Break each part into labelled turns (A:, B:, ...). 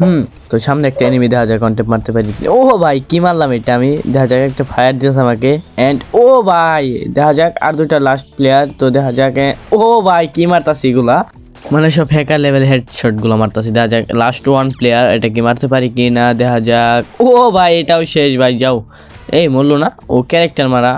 A: হুম, তো সামনে একটা এনিমি দেখা যায় কন্টেপ মারতে পারি ও ভাই, কি মারলাম এটা আমি? দেখা যাক, একটা ফায়ার দিয়েছে আমাকে এন্ড ও ভাই, দেখা যাক, আর দুটা লাস্ট প্লেয়ার তো দেখা যাক ও ভাই, কি মারতাছি এগুলা? মানে সব হ্যাকার লেভেল হেডশটগুলো মারতাছি, দেখা যাক লাস্ট ওয়ান প্লেয়ার এটা কি মারতে পারি কি না দেখা যাক। ও ভাই, এটাও শেষ ভাই, যাও। এই, মরলো না? ও ক্যারেক্টার মারা।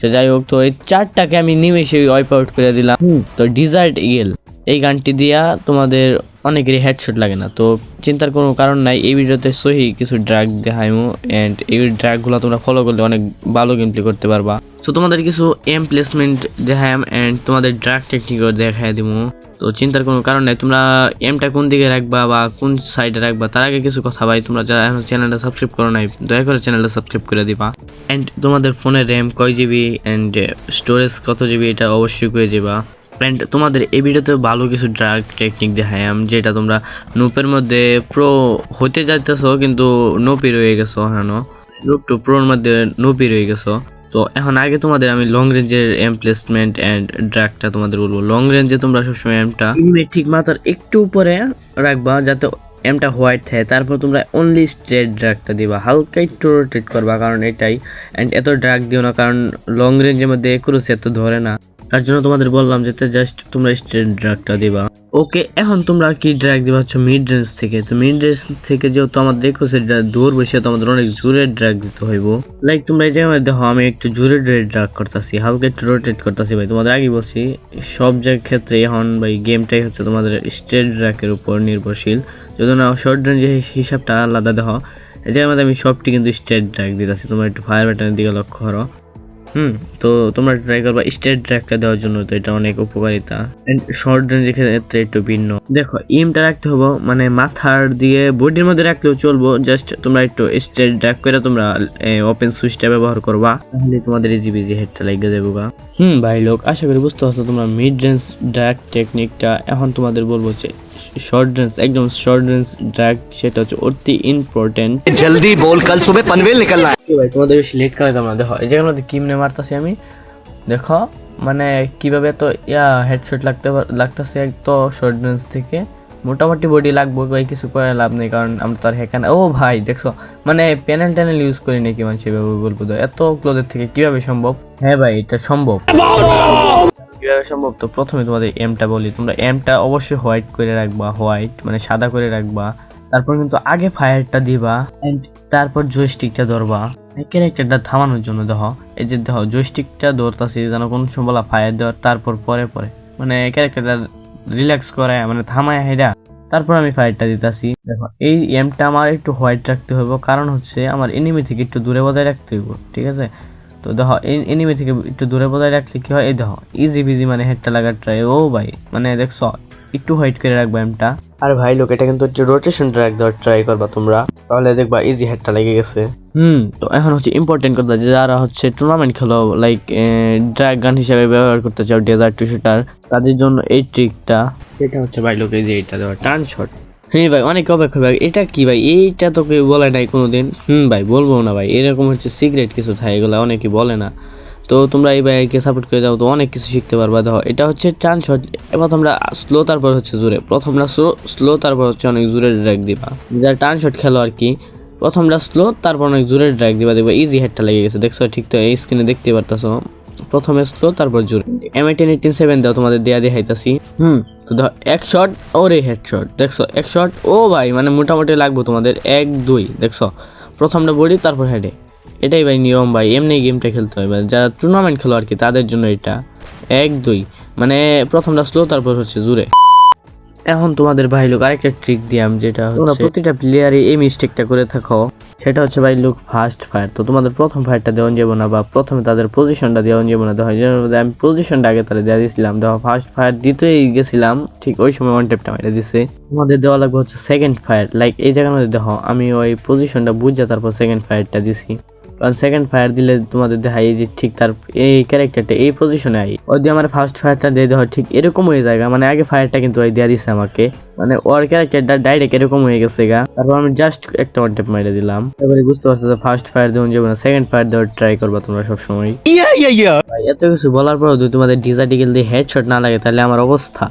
A: তো যাই হোক, তো এই চারটাকে আমি নিমেষে ওয়াইপ আউট করে দিলাম। তো ডিজার্ট ইগেল এই গানটি দিয়া তোমাদের অনেকেরই হেডশট লাগে না। তো চিন্তার কোনো কারণ নাই, এই ভিডিওতে সহি কিছু ড্রাগ দেখাইমু অ্যান্ড এই ড্রাগগুলো তোমরা ফলো করলে অনেক ভালো গেম প্লে করতে পারবা। তো তোমাদের কিছু এম প্লেসমেন্ট দেখাইম অ্যান্ড তোমাদের ড্রাগ টেকনিকও দেখাই দিমু। তো চিন্তার কোনো কারণ নাই, তোমরা এমটা কোন দিকে রাখবা বা কোন সাইডে রাখবা তার আগে কিছু কথা ভাই, তোমরা যারা এখন চ্যানেলটা সাবস্ক্রাইব করো নাই, দয়া করে চ্যানেলটা সাবস্ক্রাইব করে দিবা। অ্যান্ড তোমাদের ফোনের র্যাম কয় জিবি অ্যান্ড স্টোরেজ কত জিবি এটা অবশ্যই করে যাবা অ্যান্ড তোমাদের এই ভিডিওতে ভালো কিছু ড্রাগ টেকনিক দেখাইম যেটা তোমরা নুপের মধ্যে প্রো হতে যাইতেছো, কিন্তু নোপি রয়ে গেছো হ্যাঁ নুপ টু প্রোর মধ্যে নোপি রয়ে গেছো। তো এখন আগে তোমাদের আমি লং রেঞ্জের এম অ্যান্ড ড্রাগটা তোমাদের বলব। লং রেঞ্জে তোমরা সবসময় এমটা ঠিক মাথার একটু উপরে রাখবা, যাতে এমটা হোয়াইট থাকে। তারপর তোমরা অনলি স্ট্রেট ড্রাগটা দিবা। হালকা একটু রোটেট করবা, কারণ এটাই। অ্যান্ড এত ড্রাগ দিও না, কারণ লং রেঞ্জের মধ্যে একুরেসি এত ধরে না। তার জন্য তোমাদের বললাম যে জাস্ট তোমরা স্ট্রেট ড্রাগটা দিবা। ওকে, এখন তোমরা কি ড্রাগ দিবা? হচ্ছে মিড রেঞ্জ থেকে। তো মিড রেঞ্জ থেকে যেহেতু আমাদের একুশে দূর বসে তোমাদের অনেক জোরে ড্রাগ দিতে হইব। লাইক তোমরা এই জায়গায় দেখো, আমি একটু জোরে জোরে ড্রাগ করতেছি, হালকা একটু রোটেট করতেছি ভাই। তোমাদের আগে বলছি, সব জায়গার ক্ষেত্রে এখন ভাই গেমটাই হচ্ছে তোমাদের স্ট্রেট ড্রাগের উপর নির্ভরশীল। যদি না শর্ট রেঞ্জের হিসাবটা আলাদা দেখো, এই জায়গার মধ্যে আমি সবটি কিন্তু স্ট্রেট ড্রাগ দিতেছি। তোমরা একটু ফায়ার ব্যাটানের দিকে লক্ষ্য করো। হুম, তো তোমরা ট্রাই করবা স্টেট ট্র্যাকটা দেওয়ার জন্য, তো এটা অনেক উপকারিতা। শর্ট রেঞ্জের ক্ষেত্রে একটু ভিন্ন। দেখো ইমটা রাখতে হব মানে মাথার দিয়ে বডির মধ্যে রাখলেও চলবো জাস্ট তোমরা একটু স্টেট ড্র্যাক করে তোমরা ওপেন সুইচটা ব্যবহার করবা, তাহলে তোমাদের ইজি বিজি হেডটা লাগিয়ে যাব গা। হুম, ভাই লোক, আশা করি বুঝতে পারছ তোমরা মিড রেঞ্জ ড্র্যাক টেকনিকটা এখন তোমাদের বলব যে শর্ট রেঞ্জ একদম শর্ট রেঞ্জ ড্রাগ সেটা হচ্ছে অতি ইম্পর্টেন্ট
B: জলদি বল কাল সুবে পানভেল
A: নিকলনা ভাই তোমাদের বেশি লেট করে দাম না দেখো এই জায়গার মধ্যে কিমনে মারতাছি আমি? দেখো মানে কীভাবে তো ইয়া হেডশট লাগতে লাগতাছে এক তো শর্ট রেঞ্জ থেকে। মোটামুটি বডি লাগবো ভাই কিছু করে লাভ নেই কারণ আমরা তো আর হ্যাকার ও ভাই দেখছ মানে প্যানেল ট্যানেল ইউজ করি নাকি মানুষ এভাবে বলব তো। এত ক্লোদের থেকে কীভাবে সম্ভব? হ্যাঁ ভাই এটা সম্ভব। কীভাবে সম্ভব? তো প্রথমে তোমাদের এমটা বলি। তোমরা এমটা অবশ্যই হোয়াইট করে রাখবা হোয়াইট মানে সাদা করে রাখবা। তারপর কিন্তু আগে ফায়ারটা দিবা এন্ড তারপর জয়স্টিকটা ধরবা। ক্যারেক্টারটা থামানোর জন্য দেখো, এই যে দেখো জয়স্টিকটা ধরতাছি যেন কোন সময় ফায়ার দেওয়ার, তারপর পরে পরে। মানে ক্যারেক্টারটা রিল্যাক্স করায় মানে থামায় হেরা। তারপর আমি ফায়ারটা দিতাছি। দেখো, এই এমটা আমার একটু হোয়াইট রাখতে হইব, কারণ হচ্ছে আমার এনিমি থেকে একটু দূরে বজায় রাখতে হইব, ঠিক আছে? তো দেখো এনিমি থেকে একটু দূরে বজায় রাখলে কি হয়? এই দেখো ইজি বিজি মানে হেডটা লাগার ট্রাই ও ভাই মানে দেখছ একটু হোয়াইট করে রাখব এমটা আর ভাই লোক এটা কিন্তু হচ্ছে রোটেশন ড্র্যাগ দেওয়ার ট্রাই করবা তোমরা। তাহলে দেখবা ইজি হেডটা লেগে গেছে। হুম তো এখন হচ্ছে ইম্পর্টেন্ট কথা যে যারা হচ্ছে টুর্নামেন্ট খেলো লাইক ড্র্যাগ গান হিসেবে ব্যবহার করতে চাও ডেজার্ট টু শুটার তাদের জন্য এই ট্রিকটা এটা হচ্ছে ভাই লোকে যে এটা দেওয়া টান শট হ্যাঁ ভাই, অনেক অবাক হবে এটা কি ভাই? এইটা তো কেউ বলে নাই কোনোদিন। হুম ভাই, বলব না ভাই। এরকম হচ্ছে সিক্রেট কিছু থাকে, এগুলো অনেকে বলে না। তো তোমরা এই ভাইকে সাপোর্ট করে যাও, তো অনেক কিছু শিখতে পারবা। দেখো এটা হচ্ছে টান শট তোমরা স্লো তারপর হচ্ছে জোরে। প্রথমটা স্লো স্লো তারপর হচ্ছে অনেক জোরে ড্র্যাগ দিবা। যারা টান শট খেলো আর কি। প্রথমটা স্লো তারপর অনেক জোরে ড্র্যাগ দিবা। দেখবা ইজি হেডটা লেগে গেছে। দেখছ, ঠিক তো, এই স্ক্রিনে দেখতে পারতাছো। প্রথমে স্লো তারপর জোরে। এম এইটিন এইটিন সেভেন দাও তোমাদের দেয়া দিয়ে হাইতাছি হুম। তো দেখো এক শট রে হেড শট দেখছ এক শট ও ভাই মানে মোটামুটি লাগবো তোমাদের। এক দুই দেখছ? প্রথমটা বডি তারপর হেডে এটাই ভাই নিয়ম ভাই এমনি গেমটা খেলতে হয় ভাই। যারা টুর্নামেন্ট খেলো আর কি তাদের জন্য এটা। এক দুই মানে প্রথমটা স্লো তারপর হচ্ছে জুড়ে এখন তোমাদের ভাই লোক আরেকটা ট্রিক দিয়াম যেটা হচ্ছে প্রতিটা প্লেয়ারই এই মিস্টেকটা করে থাকো। সেটা হচ্ছে ভাই লোক ফার্স্ট ফায়ার তো তোমাদের প্রথম ফায়ারটা দেওয়া যাব না বা প্রথমে তাদের পজিশনটা দেওয়া যাব না। দেখো যেমন আমি পজিশনটা আগে তাহলে দেওয়া দিয়েছিলাম দেখো ফার্স্ট ফায়ার দিতেই গেছিলাম ঠিক ওই সময় ওয়ান টেপটা মেরে দিছে। তোমাদের দেওয়া লাগবে হচ্ছে সেকেন্ড ফায়ার লাইক এই জায়গার মধ্যে দেখো আমি ওই পজিশনটা বুঝে তারপর সেকেন্ড ফায়ারটা দিছি। কারণ সেকেন্ড ফায়ার দিলে তোমাদের দেখাই যে ঠিক তার এই ক্যারেক্টারটা এই পজিশনে আই। ওই দিয়ে আমার ফার্স্ট ফায়ারটা দিয়ে দেওয়া ঠিক এরকম হয়ে যায় মানে আগে ফায়ারটা কিন্তু ওই দিয়ে দিছে আমাকে। মানে ওর ক্যারেক্টারটা ডাইরেক্ট এরকম হয়ে গেছে গা। তারপর আমি জাস্ট একটা ওয়ান টেপ মেরে দিলাম। এবারে বুঝতে পারছ যে ফার্স্ট ফায়ার দেওয়া যাবে না সেকেন্ড ফায়ার দেওয়ার ট্রাই করবা তোমরা সবসময়। এত কিছু বলার পর যদি তোমাদের ডিজার্টিকেল দিয়ে হেডশট না লাগে তাহলে আমার অবস্থা।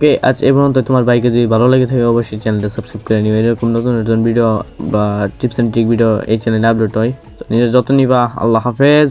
A: ওকে, আজ এ পর্যন্ত। তোমার বাইকে যদি ভালো লাগে থাকে, অবশ্যই চ্যানেলটা সাবস্ক্রাইব করে নিও। এরকম নতুন নতুন ভিডিও বা টিপস অ্যান্ড ট্রিক ভিডিও এই চ্যানেলে আপলোড হয়। তো নিজের যত্ন নিবা। আল্লাহ হাফেজ।